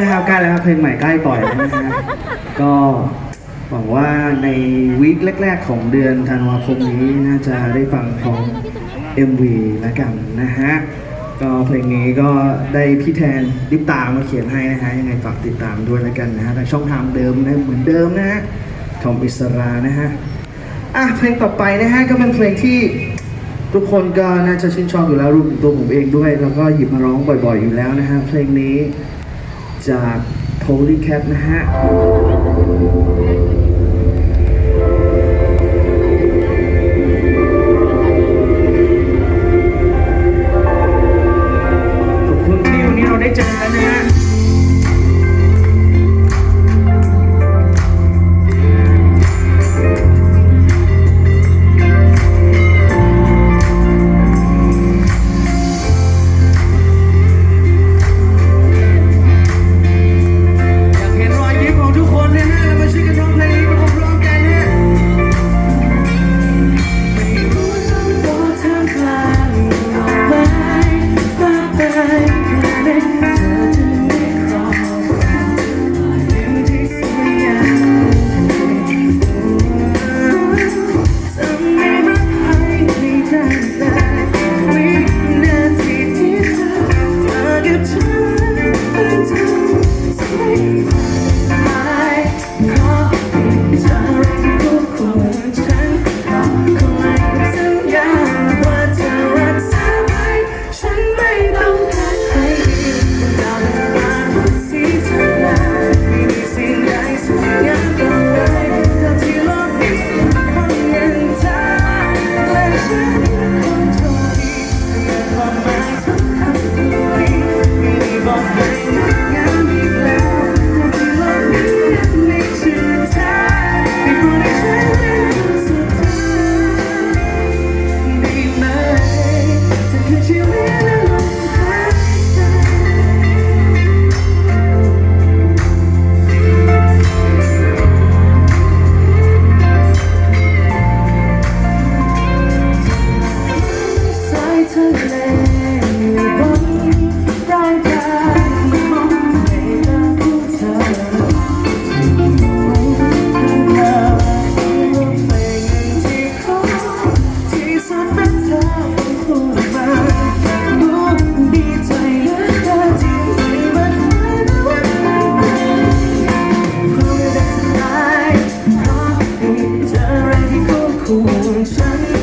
นะครับใกล้แล้วครับเพลงใหม่ใกล้ปล่อยแล้วนะฮะก็หวังว่าในวีคแรก ๆ ของเดือนธันวาคมนี้น่าจะได้ฟังพร้อม MV ล้วกันนะฮะก็เพลงนี้ก็ได้พี่แทนดิปตามาเขียนให้นะฮะยังไงฝากติดตามด้วยแล้วกันนะฮะทาช่องทางเดิมนะเหมือนเดิมนะฮะทองอิสรานะฮะอะเพลงต่อไปนะฮะก็เป็นเพลงที่ทุกคนก็น่าจะชื่นชอบอยู่แล้วรูปถึงตัวผมเองด้วย แล้วก็หยิบมาร้องบ่อย ๆ อยู่แล้วนะฮะเพลงนี้ จาก Holy Cat นะฮะ feeling cool.